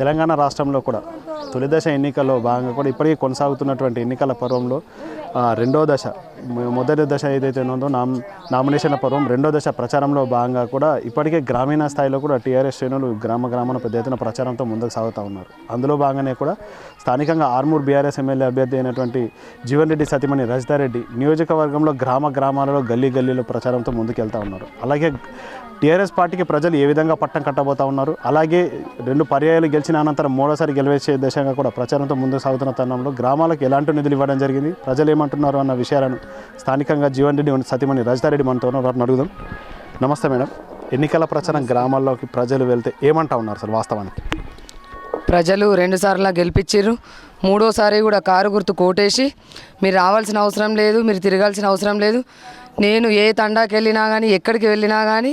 తెలంగాణ రాష్ట్రంలో కూడా తొలి దశ ఎన్నికల్లో భాగంగా కూడా ఇప్పటికీ కొనసాగుతున్నటువంటి ఎన్నికల పర్వంలో రెండో దశ మొదటి దశ ఏదైతే ఉందో నామ్ నామినేషన్ల పర్వం రెండో దశ ప్రచారంలో భాగంగా కూడా ఇప్పటికే గ్రామీణ స్థాయిలో కూడా టీఆర్ఎస్ శ్రేణులు గ్రామ గ్రామాన పెద్ద ఎత్తున ప్రచారంతో ముందుకు సాగుతూ ఉన్నారు. అందులో భాగంగానే కూడా స్థానికంగా ఆర్మూర్ బీఆర్ఎస్ ఎమ్మెల్యే అభ్యర్థి అయినటువంటి జీవన్ రెడ్డి సతీమణి రజితారెడ్డి నియోజకవర్గంలో గ్రామ గ్రామాలలో గల్లీ గల్లీలో ప్రచారంతో ముందుకెళ్తా ఉన్నారు. అలాగే టీఆర్ఎస్ పార్టీకి ప్రజలు ఏ విధంగా పట్టం కట్టబోతా ఉన్నారు? అలాగే రెండు పర్యాయాలు గెలిచిన అనంతరం మూడోసారి గెలిచే దిశగా కూడా ప్రచారంతో ముందుకు సాగుతున్న తరుణంలో గ్రామాలకు ఎలాంటి నిధులు ఇవ్వడం జరిగింది? ప్రజలు ఏమంటున్నారు అన్న విషయాలను స్థానికంగా జీవన్ రెడ్డి సతీమణి రజితారెడ్డి మనతో వారిని అడుగుదాం. నమస్తే మేడం. ఎన్నికల ప్రచారం గ్రామాల్లోకి ప్రజలు వెళ్తే ఏమంటా ఉన్నారు సార్ వాస్తవానికి? ప్రజలు రెండుసార్లు గెలిపించారు. మూడోసారి కూడా కారు గుర్తు కోటేసి మీరు రావాల్సిన అవసరం లేదు మీరు తిరగాల్సిన అవసరం లేదు. నేను ఏ తండాకి వెళ్ళినా కానీ ఎక్కడికి వెళ్ళినా కానీ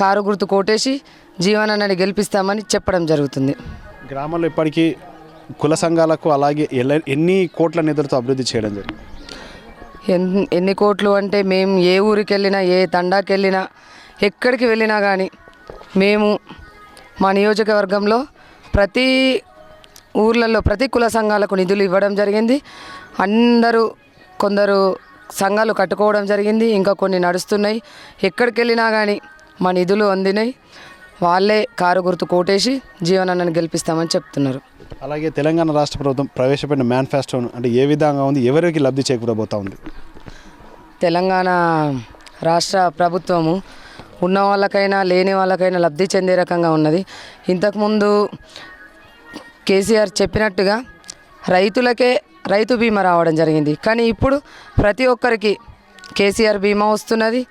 కారు గుర్తు కోటేసి జీవనాన్ని గెలిపిస్తామని చెప్పడం జరుగుతుంది. గ్రామాల్లో ఇప్పటికీ కుల సంఘాలకు అలాగే ఎన్ని కోట్ల నిధులతో అభివృద్ధి చేయడం జరిగింది? ఎన్ ఎన్ని కోట్లు అంటే మేము ఏ ఊరికి వెళ్ళినా ఏ తండాకి వెళ్ళినా ఎక్కడికి వెళ్ళినా కానీ మేము మా నియోజకవర్గంలో ప్రతి ఊర్లలో ప్రతి కుల సంఘాలకు నిధులు ఇవ్వడం జరిగింది. అందరూ కొందరు సంఘాలు కట్టుకోవడం జరిగింది. ఇంకా కొన్ని నడుస్తున్నాయి. ఎక్కడికి వెళ్ళినా కానీ మా నిధులు అందినాయి. వాళ్ళే కారు గుర్తు కోటేసి జీవనాన్ని గెలిపిస్తామని చెప్తున్నారు. అలాగే తెలంగాణ రాష్ట్ర ప్రభుత్వం ప్రవేశపెట్టిన మేనిఫెస్టోను అంటే ఏ విధంగా ఉంది? ఎవరికి లబ్ధి చేకూరబోతా ఉంది? తెలంగాణ రాష్ట్ర ప్రభుత్వము ఉన్న వాళ్ళకైనా లేని వాళ్ళకైనా లబ్ధి చెందే రకంగా ఉన్నది. ఇంతకుముందు కేసీఆర్ చెప్పినట్టుగా రైతులకే రైతు బీమా రావడం జరిగింది. కానీ ఇప్పుడు ప్రతి ఒక్కరికి కేసీఆర్ బీమా వస్తున్నది.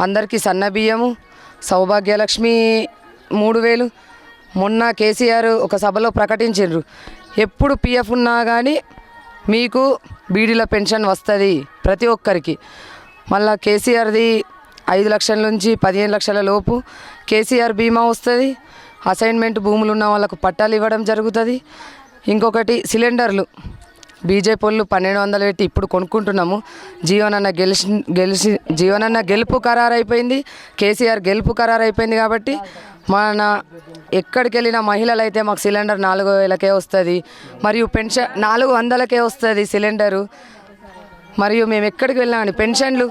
అందరికీ సన్న బియ్యము సౌభాగ్యలక్ష్మి మూడు వేలు. మొన్న కేసీఆర్ ఒక సభలో ప్రకటించారు ఎప్పుడు పిఎఫ్ ఉన్నా కానీ మీకు బీడీల పెన్షన్ వస్తుంది ప్రతి ఒక్కరికి. మళ్ళా కేసీఆర్ది ఐదు లక్షల నుంచి పదిహేను లక్షల లోపు కేసీఆర్ బీమా వస్తుంది. అసైన్మెంట్ భూములు ఉన్న వాళ్ళకు పట్టాలు ఇవ్వడం జరుగుతుంది. ఇంకొకటి సిలిండర్లు. బీజేపీ వాళ్ళు పన్నెండు వందలు పెట్టి ఇప్పుడు కొనుక్కుంటున్నాము. జీవనన్న గెలిచి గెలిచి జీవనన్న గెలుపు ఖరారు అయిపోయింది కేసీఆర్ గెలుపు ఖరారు అయిపోయింది కాబట్టి మన ఎక్కడికి వెళ్ళిన మహిళలు అయితే మాకు సిలిండర్ నాలుగు వేలకే వస్తుంది. మరియు పెన్షన్ నాలుగు వందలకే వస్తుంది సిలిండరు. మరియు మేము ఎక్కడికి వెళ్ళామని పెన్షన్లు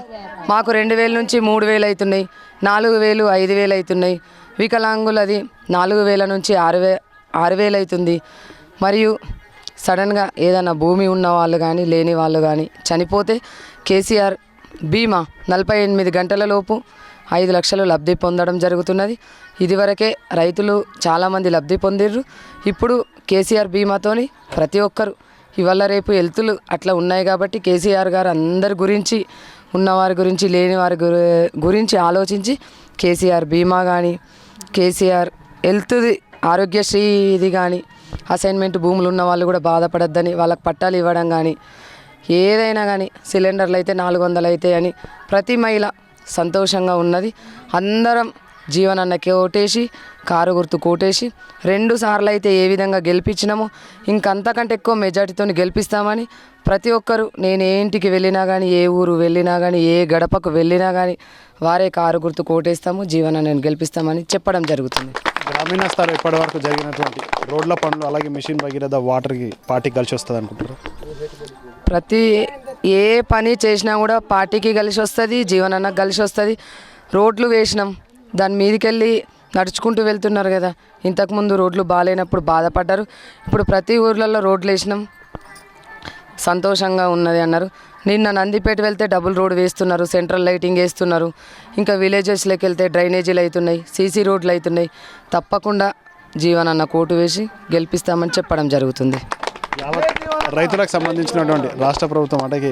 మాకు రెండు వేల నుంచి మూడు వేలు అవుతున్నాయి నాలుగు వేలు ఐదు వేలు అవుతున్నాయి వికలాంగులది నాలుగు వేల నుంచి ఆరు వే ఆరు వేలు అవుతుంది మరియు సడన్గా ఏదైనా భూమి ఉన్న వాళ్ళు కానీ లేని వాళ్ళు కానీ చనిపోతే కేసీఆర్ బీమా నలభై ఎనిమిది గంటలలోపు ఐదు లక్షలు లబ్ధి పొందడం జరుగుతున్నది. ఇదివరకే రైతులు చాలామంది లబ్ధి పొందిర్రు. ఇప్పుడు కేసీఆర్ బీమాతోని ప్రతి ఒక్కరు ఇవాళ రేపు హెల్తులు అట్లా ఉన్నాయి కాబట్టి కేసీఆర్ గారు అందరి గురించి ఉన్నవారి గురించి లేని వారి గురించి ఆలోచించి కేసీఆర్ బీమా కానీ కేసీఆర్ హెల్త్ది ఆరోగ్యశ్రీ ఇది కానీ అసైన్మెంట్ భూములు ఉన్న వాళ్ళు కూడా బాధపడద్దని వాళ్ళకి పట్టాలు ఇవ్వడం కానీ ఏదైనా కానీ సిలిండర్లు అయితే నాలుగు వందలు అయితే అని ప్రతి మహిళ సంతోషంగా ఉన్నది. అందరం జీవనన్నకి ఓటేసి కారు గుర్తు కోటేసి రెండు సార్లు అయితే ఏ విధంగా గెలిపించినామో ఇంకంతకంటే ఎక్కువ మెజార్టీతో గెలిపిస్తామని ప్రతి ఒక్కరు నేను ఏ ఇంటికి వెళ్ళినా కానీ ఏ ఊరు వెళ్ళినా కానీ ఏ గడపకు వెళ్ళినా కానీ వారే కారు గుర్తు కోటేస్తాము జీవనాన్ని గెలిపిస్తామని చెప్పడం జరుగుతుంది. గ్రామీణ స్థాయి ఇప్పటి వరకు జరిగినటువంటి రోడ్ల పనులు అలాగే మిషన్ భగీరథ వాటర్కి పార్టీ కలిసి వస్తుంది అనుకుంటారు ప్రతి ఏ పని చేసినా కూడా పార్టీకి కలిసి వస్తుంది జీవనానికి కలిసి వస్తుంది. రోడ్లు వేసినాం. దాని మీదకి వెళ్ళి నడుచుకుంటూ వెళ్తున్నారు కదా. ఇంతకుముందు రోడ్లు బాగాలేనప్పుడు బాధపడ్డారు. ఇప్పుడు ప్రతి ఊర్లలో రోడ్లు వేసినాం. సంతోషంగా ఉన్నది అన్నారు. నిన్న నందిపేట వెళ్తే డబుల్ రోడ్ వేస్తున్నారు సెంట్రల్ లైటింగ్ వేస్తున్నారు. ఇంకా విలేజెస్లోకి వెళ్తే డ్రైనేజీలు అవుతున్నాయి సీసీ రోడ్లు అవుతున్నాయి. తప్పకుండా జీవనన్న కోటు వేసి గెలిపిస్తామని చెప్పడం జరుగుతుంది. రైతులకు సంబంధించినటువంటి రాష్ట్ర ప్రభుత్వం అంటే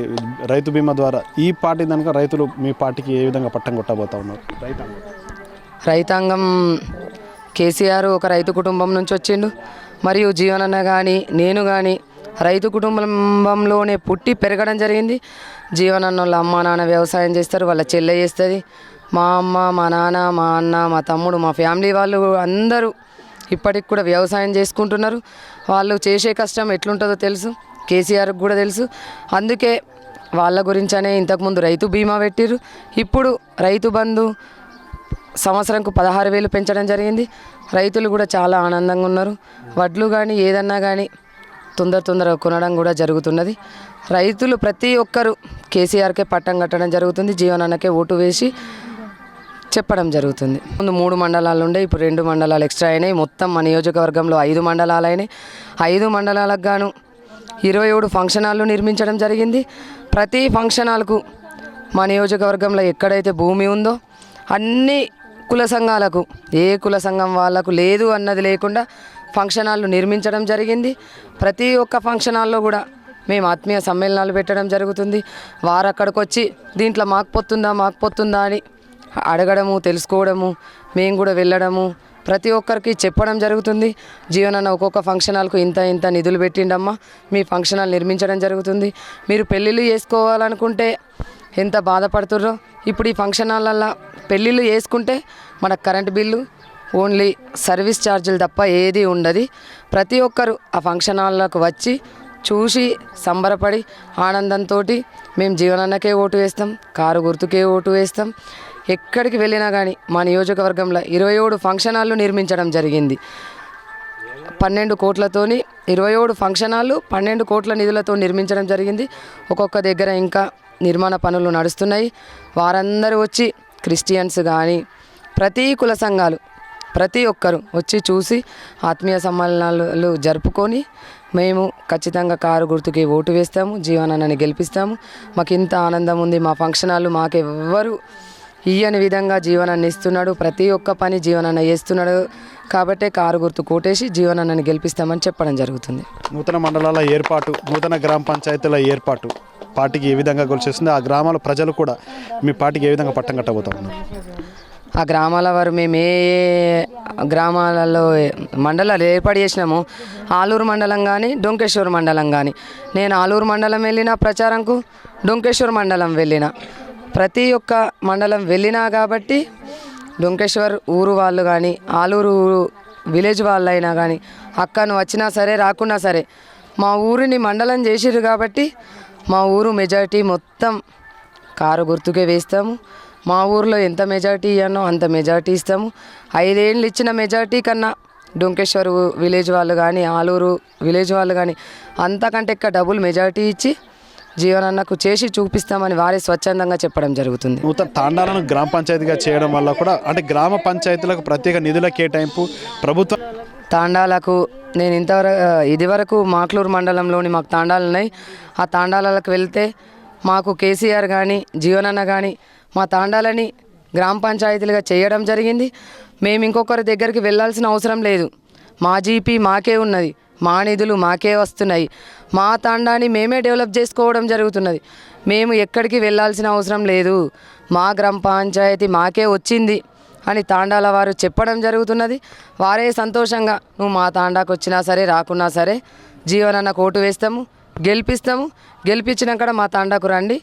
రైతు బీమా ద్వారా ఈ పార్టీ కనుక రైతులు మీ పార్టీకి ఏ విధంగా పట్టం కొట్టబోతా ఉన్నారు? రైతాంగం రైతాంగం కేసీఆర్ ఒక రైతు కుటుంబం నుంచి వచ్చిండు. మరియు జీవనన్న కానీ నేను కానీ రైతు కుటుంబంలోనే పుట్టి పెరగడం జరిగింది. జీవనాన్న వాళ్ళ అమ్మ నాన్న వ్యవసాయం చేస్తారు వాళ్ళ చెల్లె చేస్తుంది. మా అమ్మ మా నాన్న మా అన్న మా తమ్ముడు మా ఫ్యామిలీ వాళ్ళు అందరూ ఇప్పటికి కూడా వ్యవసాయం చేసుకుంటున్నారు. వాళ్ళు చేసే కష్టం ఎట్లుంటుందో తెలుసు కేసీఆర్కి కూడా తెలుసు. అందుకే వాళ్ళ గురించనే ఇంతకుముందు రైతు బీమా పెట్టిర్రు. ఇప్పుడు రైతు బంధు సంవత్సరంకు పదహారు వేలు పెంచడం జరిగింది. రైతులు కూడా చాలా ఆనందంగా ఉన్నారు. వడ్లు కానీ ఏదన్నా కానీ తొందర తొందరగా కొనడం కూడా జరుగుతున్నది. రైతులు ప్రతి ఒక్కరు కేసీఆర్కే పట్టం కట్టడం జరుగుతుంది. జీవనాన్నకే ఓటు వేసి చెప్పడం జరుగుతుంది. ముందు మూడు మండలాలు ఉండే ఇప్పుడు రెండు మండలాలు ఎక్స్ట్రా అయినాయి. మొత్తం మా నియోజకవర్గంలో ఐదు మండలాలు అయినాయి. ఐదు మండలాలకు గాను ఇరవై ఏడు ఫంక్షన్ హాళ్ళు నిర్మించడం జరిగింది. ప్రతి ఫంక్షన్ హాల్కు మా నియోజకవర్గంలో ఎక్కడైతే భూమి ఉందో అన్ని కుల సంఘాలకు ఏ కుల సంఘం వాళ్ళకు లేదు అన్నది లేకుండా ఫంక్షన్ హాల్ నిర్మించడం జరిగింది. ప్రతి ఒక్క ఫంక్షన్ హాల్లో కూడా మేము ఆత్మీయ సమ్మేళనాలు పెట్టడం జరుగుతుంది. వారు అక్కడికి వచ్చి దీంట్లో మాకు పొత్తుందా మాకు పొత్తుందా అని అడగడము తెలుసుకోవడము మేము కూడా వెళ్ళడము ప్రతి ఒక్కరికి చెప్పడం జరుగుతుంది. జీవనన్న ఒక్కొక్క ఫంక్షన్ హాల్కు ఇంత ఇంత నిధులు పెట్టిండమ్మా మీ ఫంక్షన్ హాల్ నిర్మించడం జరుగుతుంది. మీరు పెళ్ళిళ్ళు చేసుకోవాలనుకుంటే ఎంత బాధపడుతుర్రో ఇప్పుడు ఈ ఫంక్షన్ హాల్లో పెళ్ళిళ్ళు చేసుకుంటే మనకు కరెంటు బిల్లు ఓన్లీ సర్వీస్ ఛార్జీలు తప్ప ఏది ఉండదు. ప్రతి ఒక్కరు ఆ ఫంక్షన్ హాల్లోకి వచ్చి చూసి సంబరపడి ఆనందంతో మేము జీవనన్నకే ఓటు వేస్తాం కారు గుర్తుకే ఓటు వేస్తాం. ఎక్కడికి వెళ్ళినా కానీ మా నియోజకవర్గంలో ఇరవై ఏడు ఫంక్షన్ హాళ్ళు నిర్మించడం జరిగింది. పన్నెండు కోట్లతోని ఇరవై ఏడు ఫంక్షన్ హాళ్ళు పన్నెండు కోట్ల నిధులతో నిర్మించడం జరిగింది. ఒక్కొక్క దగ్గర ఇంకా నిర్మాణ పనులు నడుస్తున్నాయి. వారందరూ వచ్చి క్రిస్టియన్స్ కానీ ప్రతి కుల సంఘాలు ప్రతి ఒక్కరు వచ్చి చూసి ఆత్మీయ సమ్మేళనాలు జరుపుకొని మేము ఖచ్చితంగా కారు గుర్తుకి ఓటు వేస్తాము జీవనాన్ని గెలిపిస్తాము. మాకు ఇంత ఆనందం ఉంది మా ఫంక్షన్ హాళ్ళు మాకెవ్వరు ఇయ్యని విధంగా జీవనాన్ని ఇస్తున్నాడు. ప్రతి ఒక్క పని జీవనాన్ని చేస్తున్నాడు కాబట్టే కారు గుర్తు కోటేసి జీవనాన్ని గెలిపిస్తామని చెప్పడం జరుగుతుంది. నూతన మండలాల ఏర్పాటు నూతన గ్రామ పంచాయతీల ఏర్పాటు పార్టీకి ఏ విధంగా గొలిచేస్తుంది ఆ గ్రామాల ప్రజలు కూడా మీ పార్టీకి ఏ విధంగా పట్టం కట్టబోతా ఉన్నారు? ఆ గ్రామాల వారు మేము ఏ గ్రామాలలో మండలాలు ఏర్పాటు చేసినాము ఆలూరు మండలం కానీ డొంకేశ్వర్ మండలం కానీ నేను ఆలూరు మండలం వెళ్ళిన ప్రచారంకు డొంకేశ్వర్ మండలం వెళ్ళిన. ప్రతి ఒక్క మండలం వెళ్ళినా కాబట్టి డొంకేశ్వర్ ఊరు వాళ్ళు కానీ ఆలూరు విలేజ్ వాళ్ళు అయినా కానీ అక్కను వచ్చినా సరే రాకున్నా సరే మా ఊరిని మండలం చేసిర్రు కాబట్టి మా ఊరు మెజారిటీ మొత్తం కారు గుర్తుకే వేస్తాము. మా ఊర్లో ఎంత మెజారిటీ ఇవ్వనో అంత మెజారిటీ ఇస్తాము. ఐదేళ్ళు ఇచ్చిన మెజారిటీ కన్నా డొంకేశ్వర్ విలేజ్ వాళ్ళు కానీ ఆలూరు విలేజ్ వాళ్ళు కానీ అంతకంటే ఎక్కువ డబుల్ మెజారిటీ ఇచ్చి జీవనన్నకు చేసి చూపిస్తామని వారే స్వచ్ఛందంగా చెప్పడం జరుగుతుంది. నూతన తాండాలను గ్రామ పంచాయతీగా చేయడం వల్ల కూడా అంటే గ్రామ పంచాయతీలకు ప్రత్యేక నిధుల కేటాయింపు ప్రభుత్వం తాండాలకు నేను ఇంతవరకు ఇదివరకు మాక్లూరు మండలంలోని మాకు తాండాలు ఉన్నాయి. ఆ తాండాలకు వెళ్తే మాకు కేసీఆర్ కానీ జీవనన్న కానీ మా తాండాలని గ్రామ పంచాయతీలుగా చేయడం జరిగింది. మేము ఇంకొకరి దగ్గరికి వెళ్ళాల్సిన అవసరం లేదు. మా జీపీ మాకే ఉన్నది. మా నిధులు మాకే వస్తున్నాయి. మా తాండాని మేమే డెవలప్ చేసుకోవడం జరుగుతున్నది. మేము ఎక్కడికి వెళ్ళాల్సిన అవసరం లేదు. మా గ్రామ పంచాయతీ మాకే వచ్చింది అని తాండాల వారు చెప్పడం జరుగుతున్నది. వారే సంతోషంగా నువ్వు మా తాండాకు వచ్చినా సరే రాకున్నా సరే జీవనన్న కోటు వేస్తాము. గెలిపిస్తాము. గెలిపించినాక మా తాండాకు రండి.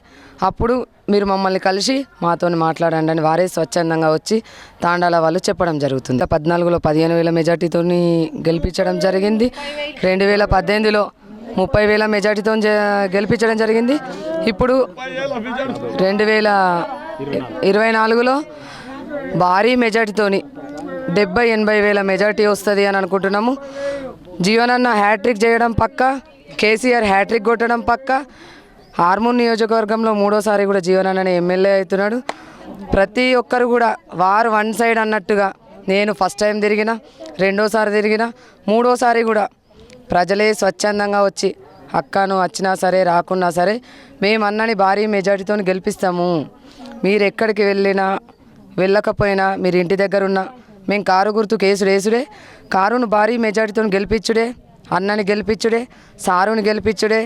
అప్పుడు మీరు మమ్మల్ని కలిసి మాతో మాట్లాడండి అని వారే స్వచ్ఛందంగా వచ్చి తాండాల వాళ్ళు చెప్పడం జరుగుతుంది. పద్నాలుగులో పదిహేను వేల మెజార్టీతో గెలిపించడం జరిగింది. రెండు వేల పద్దెనిమిదిలో ముప్పై వేల మెజార్టీతో గెలిపించడం జరిగింది. ఇప్పుడు రెండు వేల ఇరవై నాలుగులో భారీ మెజార్టీతోని డెబ్బై ఎనభై వేల మెజార్టీ వస్తుంది అని అనుకుంటున్నాము. జీవనన్న హ్యాట్రిక్ చేయడం పక్క కేసీఆర్ హ్యాట్రిక్ కొట్టడం పక్క. హార్మోన్ నియోజకవర్గంలో మూడోసారి కూడా జీవనన్న ఎమ్మెల్యే అవుతున్నాడు. ప్రతి ఒక్కరు కూడా వారు వన్ సైడ్ అన్నట్టుగా నేను ఫస్ట్ టైం తిరిగిన రెండోసారి తిరిగిన మూడోసారి కూడా ప్రజలే స్వచ్ఛందంగా వచ్చి అక్కను వచ్చినా సరే రాకున్నా సరే మేము అన్నని భారీ మెజార్టీతో గెలిపిస్తాము. మీరు ఎక్కడికి వెళ్ళినా వెళ్ళకపోయినా మీరు ఇంటి దగ్గర ఉన్నా మేము కారు గుర్తు కేసు వేసుడే కారును భారీ మెజార్టీతో గెలిపించుడే అన్నని గెలిపించుడే సారుని గెలిపించుడే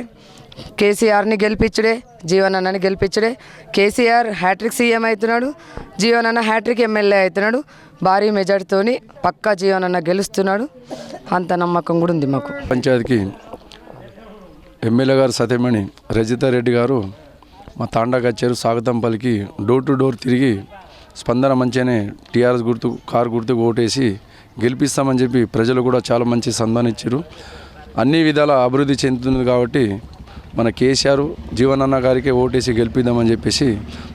కేసీఆర్ని గెలిపించుడే జీవన్ అన్నని గెలిపించుడే కేసీఆర్ హ్యాట్రిక్ సీఎం అవుతున్నాడు జీవన్ అన్న హ్యాట్రిక్ ఎమ్మెల్యే అవుతున్నాడు భారీ మెజార్టీతోని పక్కా జీవన్ అన్న గెలుస్తున్నాడు. అంత నమ్మకం కూడా ఉంది మాకు. పంచాయతీకి ఎమ్మెల్యే గారు సతీమణి రజితారెడ్డి గారు మా తాండాకి వచ్చారు స్వాగతం పలికి డోర్ టు డోర్ తిరిగి స్పందన మంచిగానే టీఆర్ఎస్ గుర్తు కారు గుర్తుకు ఓటేసి గెలిపిస్తామని చెప్పి ప్రజలు కూడా చాలా మంచి స్పందన ఇచ్చారు అన్ని విధాల అభివృద్ధి చెందుతుంది కాబట్టి మన కేసీఆర్ జీవనన్న గారికి ఓటేసి గెలిపిద్దామని చెప్పేసి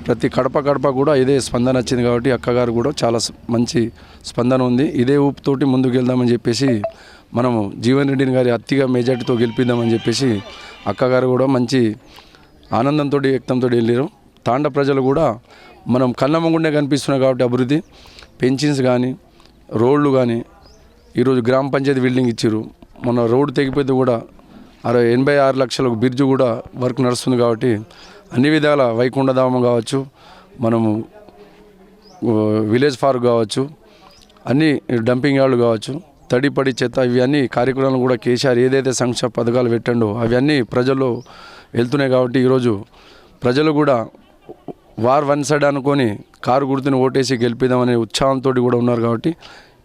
ప్రతి కడప కడప కూడా ఇదే స్పందన వచ్చింది కాబట్టి అక్కగారు కూడా చాలా మంచి స్పందన ఉంది. ఇదే ఊపుతోటి ముందుకు వెళ్దామని చెప్పేసి మనము జీవన్ రెడ్డిని గారి అత్తిగా మెజార్టీతో గెలిపిద్దామని చెప్పేసి అక్కగారు కూడా మంచి ఆనందంతో వ్యక్తంతో వెళ్ళారు తాండ ప్రజలు కూడా మనం కళ్ళమ్మగుండే కనిపిస్తున్నాయి కాబట్టి అభివృద్ధి. పెన్షన్స్ కానీ రోడ్లు కానీ ఈరోజు గ్రామ పంచాయతీ బిల్డింగ్ ఇచ్చారు మొన్న రోడ్డు తెగిపోతే కూడా అరవై ఎనభై ఆరు లక్షలకు బిర్జు కూడా వర్క్ నడుస్తుంది కాబట్టి అన్ని విధాల వైకుంఠధామం కావచ్చు మనము విలేజ్ పార్క్ కావచ్చు అన్ని డంపింగ్ యార్డు కావచ్చు తడిపడి చెత్త ఇవి కార్యక్రమాలు కూడా కేసీఆర్ ఏదైతే సంక్షేమ పథకాలు పెట్టండో అవన్నీ ప్రజల్లో వెళ్తున్నాయి కాబట్టి ఈరోజు ప్రజలు కూడా వార్ వన్ సైడ్ అనుకొని కారు గుర్తుని ఓటేసి గెలిపిద్దామనే ఉత్సాహంతో కూడా ఉన్నారు కాబట్టి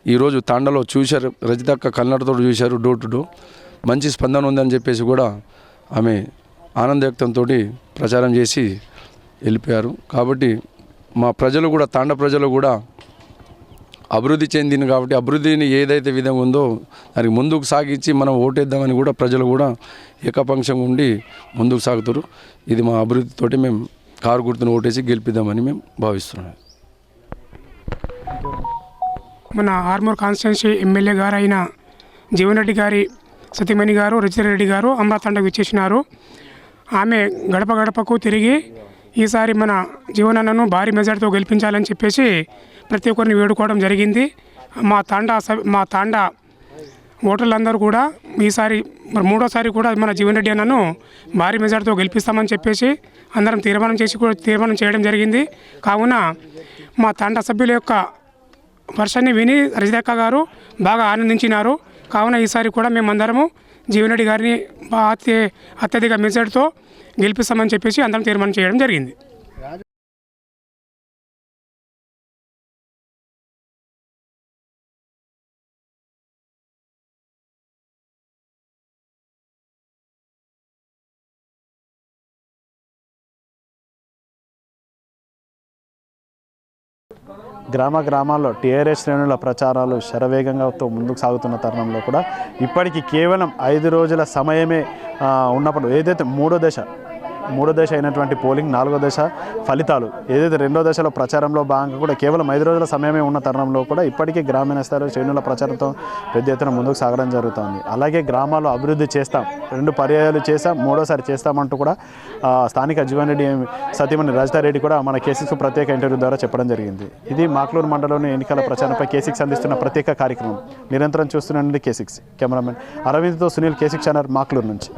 ఈరోజు తాండలో చూశారు రజితక్క కన్నడతో చూశారు డోర్ టు డోర్ మంచి స్పందన ఉందని చెప్పేసి కూడా ఆమె ఆనందవ్యక్తంతో ప్రచారం చేసి వెళ్ళిపోయారు. కాబట్టి మా ప్రజలు కూడా తాండ ప్రజలు కూడా అభివృద్ధి చెందింది కాబట్టి అభివృద్ధిని ఏదైతే విధంగా ఉందో దానికి ముందుకు సాగించి మనం ఓటేద్దామని కూడా ప్రజలు కూడా ఏకపక్షంగా ఉండి ముందుకు సాగుతారు. ఇది మా అభివృద్ధితోటి మేము కారు గుర్తును ఓటేసి గెలిపిద్దామని మేము భావిస్తున్నాం. మన ఆర్మూర్ కాన్స్టిట్యున్సీ ఎమ్మెల్యే గారు అయిన జీవన్ రెడ్డి గారి సతీమణి గారు రెడ్డి గారు అమృతాండకు ఇచ్చేసినారు ఆమె గడప గడపకు తిరిగి ఈసారి మన జీవనన్నను భారీ మెజార్టీతో గెలిపించాలని చెప్పేసి ప్రతి ఒక్కరిని వేడుకోవడం జరిగింది. మా తాండా మా తాండా ఓటర్లందరూ కూడా ఈసారి మరి మూడోసారి కూడా మన జీవన్ రెడ్డి అన్నను భారీ మెజార్టీతో గెలిపిస్తామని చెప్పేసి అందరం తీర్మానం చేసి కూడా తీర్మానం చేయడం జరిగింది. కావున మా తండ సభ్యుల యొక్క వర్షాన్ని విని రజితక్క గారు బాగా ఆనందించినారు. కావున ఈసారి కూడా మేమందరము జీవనరెడ్డి గారిని అత్య అత్యధిక మెజార్టీతో గెలిపిస్తామని చెప్పేసి అందరం తీర్మానం చేయడం జరిగింది. గ్రామ గ్రామాల్లో టీఆర్ఎస్ శ్రేణుల ప్రచారాలు శరవేగంగాతో ముందుకు సాగుతున్న తరుణంలో కూడా ఇప్పటికీ కేవలం ఐదు రోజుల సమయమే ఉన్నప్పుడు ఏదైతే మూడో దశ మూడో దశ అయినటువంటి పోలింగ్ నాలుగో దశ ఫలితాలు. ఏదైతే రెండో దశలో ప్రచారంలో భాగంగా కూడా కేవలం ఐదు రోజుల సమయమే ఉన్న తరుణంలో కూడా ఇప్పటికీ గ్రామీణ స్థాయిలో శ్రేణుల ప్రచారంతో పెద్ద ఎత్తున ముందుకు సాగడం జరుగుతోంది. అలాగే గ్రామాల్లో అభివృద్ధి చేస్తాం. రెండు పర్యాయాలు చేస్తాం మూడోసారి చేస్తామంటూ కూడా స్థానిక జీవన్ రెడ్డి సతీమణి రజితారెడ్డి కూడా మన కేసీసీ ప్రత్యేక ఇంటర్వ్యూ ద్వారా చెప్పడం జరిగింది. ఇది మాక్లూరు మండలంలోని ఎన్నికల ప్రచారంపై కేసీక్స్ అందిస్తున్న ప్రత్యేక కార్యక్రమం. నిరంతరం చూస్తున్న కేసిక్స్ కెమెరామెన్ అరవింద్తో సునీల్ కేసిక్ ఛానల్ మాక్లూరు నుంచి.